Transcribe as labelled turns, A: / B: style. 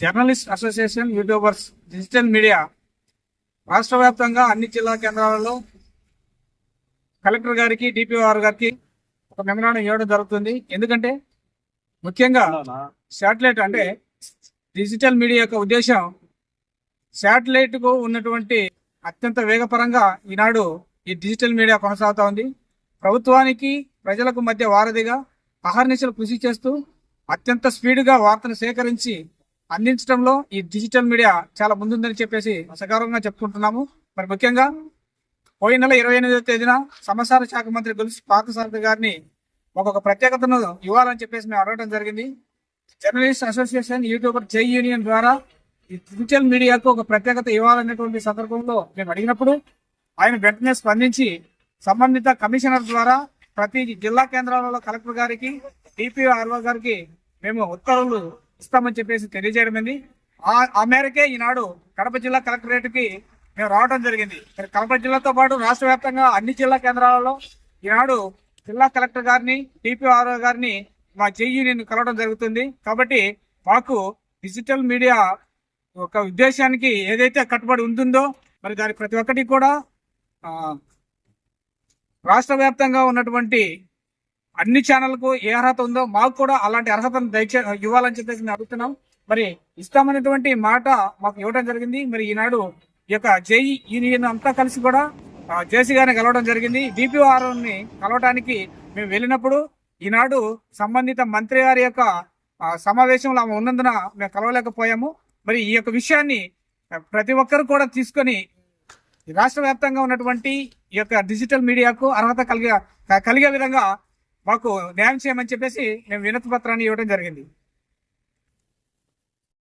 A: Journalist association youtubers digital media రాష్ట్ర వ్యాప్తంగా అన్ని జిల్లా కేంద్రాలలో కలెక్టర్ గారికి డిపిఓఆర్ గారికి ఒక మెమరాండం ఇవ్వడం జరుగుతుంది. ఎందుకంటే ముఖ్యంగా శాటిలైట్ అంటే డిజిటల్ మీడియా యొక్క ఉద్దేశం శాటిలైట్కు ఉన్నటువంటి అత్యంత వేగపరంగా ఈనాడు ఈ డిజిటల్ మీడియా కొనసాగుతా ఉంది. ప్రభుత్వానికి ప్రజలకు మధ్య వారధిగా అహర్నిశలు కృషి చేస్తూ అత్యంత స్పీడ్గా వార్తను సేకరించి అందించడంలో ఈ డిజిటల్ మీడియా చాలా ముందుందని చెప్పేసి సగౌరవంగా చెప్పుకుంటున్నాము. మరి ముఖ్యంగా పోయిన నెల ఇరవై ఎనిమిదవ తేదీన సమాచార శాఖ మంత్రి గొలుసు పార్థసారథి గారిని ఒక ప్రత్యేకతను ఇవ్వాలని చెప్పేసి మేము అడగడం జరిగింది. జర్నలిస్ట్ అసోసియేషన్ యూట్యూబర్ జై యూనియన్ ద్వారా ఈ డిజిటల్ మీడియాకు ఒక ప్రత్యేకత ఇవ్వాలనేటువంటి సందర్భంలో మేము అడిగినప్పుడు ఆయన వెంటనే స్పందించి సంబంధిత కమిషనర్ ద్వారా ప్రతి జిల్లా కేంద్రాలలో కలెక్టర్ గారికి డిపిఆర్ఓ గారికి మేము ఉత్తర్వులు ఇస్తామని చెప్పేసి తెలియజేయడమైంది ఆ ఆ మేరకే ఈనాడు కడప జిల్లా కలెక్టరేట్కి మేము రావడం జరిగింది. మరి కడప జిల్లాతో పాటు రాష్ట్ర వ్యాప్తంగా అన్ని జిల్లా కేంద్రాలలో ఈనాడు జిల్లా కలెక్టర్ గారిని డిపిఆర్ఓ గారిని మా జేఈ నేను కలవడం జరుగుతుంది. కాబట్టి మాకు డిజిటల్ మీడియా ఒక ఉద్దేశానికి ఏదైతే కట్టుబడి ఉంటుందో మరి దాని ప్రతి ఒక్కటి కూడా రాష్ట్ర వ్యాప్తంగా ఉన్నటువంటి అన్ని ఛానల్కు ఏ అర్హత ఉందో మాకు కూడా అలాంటి అర్హతను దయచే ఇవ్వాలని చెప్పేసి మేము అడుగుతున్నాం. మరి ఇస్తామనేటువంటి మాట మాకు ఇవ్వడం జరిగింది. మరి ఈనాడు ఈ యొక్క జేఈ యూనియన్ అంతా కలిసి కూడా జేసీ గారిని కలవడం జరిగింది. డిపిఓఆర్ని కలవడానికి మేము వెళ్ళినప్పుడు ఈనాడు సంబంధిత మంత్రి గారి యొక్క సమావేశంలో ఆమె ఉన్నందున మేము కలవలేకపోయాము. మరి ఈ యొక్క విషయాన్ని ప్రతి ఒక్కరు కూడా తీసుకొని ఈ రాష్ట్ర వ్యాప్తంగా ఉన్నటువంటి ఈ యొక్క డిజిటల్ మీడియాకు అర్హత కలిగే కలిగే విధంగా మాకు న్యాయం చేయమని చెప్పేసి మేము వినతి పత్రాన్ని ఇవ్వడం జరిగింది.